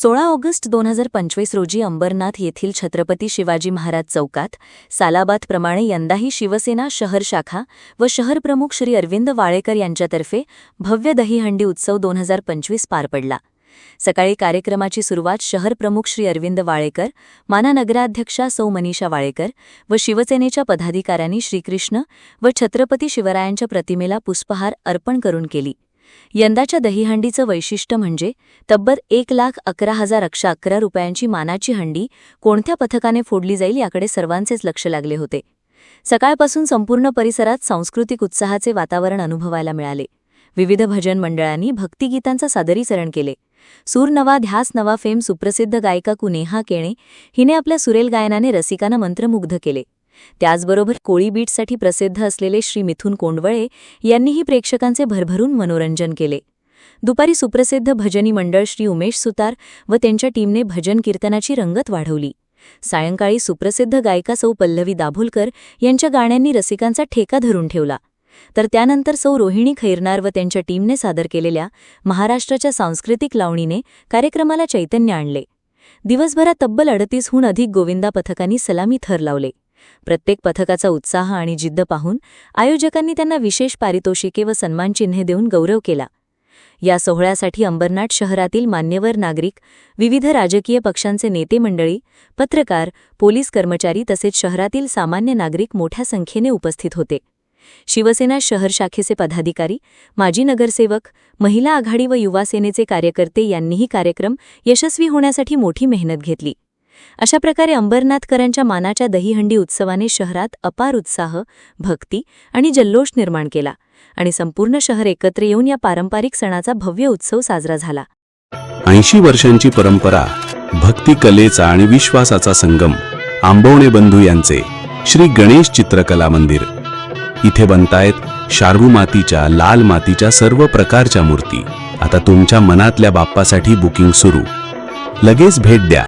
सोळा ऑगस्ट दोन हजार पंचवीस रोजी अंबरनाथ येथील छत्रपती शिवाजी महाराज चौकात सालाबादप्रमाणे यंदाही शिवसेना शहर शाखा व शहरप्रमुख श्री अरविंद वाळेकर यांच्यातर्फे भव्य दहीहंडी उत्सव दोन हजार पंचवीस पार पडला. सकाळी कार्यक्रमाची सुरुवात शहरप्रमुख श्री अरविंद वाळेकर माना नगराध्यक्षा सौ मनीषा वाळेकर व शिवसेनेच्या पदाधिकाऱ्यांनी श्रीकृष्ण व छत्रपती शिवरायांच्या प्रतिमेला पुष्पहार अर्पण करून केली. यंदाच्या दहीहंडीचं वैशिष्ट्य म्हणजे तब्बल एक लाख अकरा हजार एकशे अकरा रुपयांची मानाची हंडी कोणत्या पथकाने फोडली जाईल याकडे सर्वांचेच लक्ष लागले होते. सकाळपासून संपूर्ण परिसरात सांस्कृतिक उत्साहाचे वातावरण अनुभवायला मिळाले. विविध भजन मंडळांनी भक्तिगीतांचं सादरीकरण केले. सूर नवा ध्यास नवा फेम सुप्रसिद्ध गायिका कुनेहा केणे हिने आपल्या सुरेल गायनाने रसिकांना मंत्रमुग्ध केले. त्याचबरोबर कोळी बीटसाठी प्रसिद्ध असलेले श्री मिथुन कोंडवळे यांनीही प्रेक्षकांचे भरभरून मनोरंजन केले. दुपारी सुप्रसिद्ध भजनी मंडळ श्री उमेश सुतार व त्यांच्या टीमने भजन कीर्तनाची रंगत वाढवली. सायंकाळी सुप्रसिद्ध गायिका सौ पल्लवी दाभोलकर यांच्या गाण्यांनी रसिकांचा ठेका धरून ठेवला. तर त्यानंतर सौ रोहिणी खैरनार व त्यांच्या टीमने सादर केलेल्या महाराष्ट्राच्या सांस्कृतिक लावणीने कार्यक्रमाला चैतन्य आणले. दिवसभरात तब्बल अडतीसहून अधिक गोविंदा पथकांनी सलामी थर लावले. प्रत्येक पथकाचा उत्साह आणि जिद्द पाहून आयोजकांनी त्यांना विशेष पारितोषिके व सन्मानचिन्हे देऊन गौरव केला. या सोहळ्यासाठी अंबरनाथ शहरातील मान्यवर नागरिक विविध राजकीय पक्षांचे नेते मंडळी पत्रकार पोलीस कर्मचारी तसेच शहरातील सामान्य नागरिक मोठ्या संख्येने उपस्थित होते. शिवसेना शहर शाखेचे पदाधिकारी माजी नगरसेवक महिला आघाडी व युवा सेनेचे कार्यकर्ते यांनीही कार्यक्रम यशस्वी होण्यासाठी मोठी मेहनत घेतली. अशा प्रकारे अंबरनाथकरांच्या मानाच्या दहीहंडी उत्सवाने शहरात अपार उत्साह भक्ती आणि जल्लोष निर्माण केला आणि संपूर्ण शहर एकत्र येऊन या पारंपरिक सणाचा भव्य उत्सव साजरा झाला. ऐंशी वर्षांची परंपरा भक्ती कलेचा आणि विश्वासाचा संगम आंबवणे बंधू यांचे श्री गणेश चित्रकला मंदिर. इथे बनतायत शार्वू मातीच्या लाल मातीच्या सर्व प्रकारच्या मूर्ती. आता तुमच्या मनातल्या बाप्पासाठी बुकिंग सुरू. लगेच भेट द्या.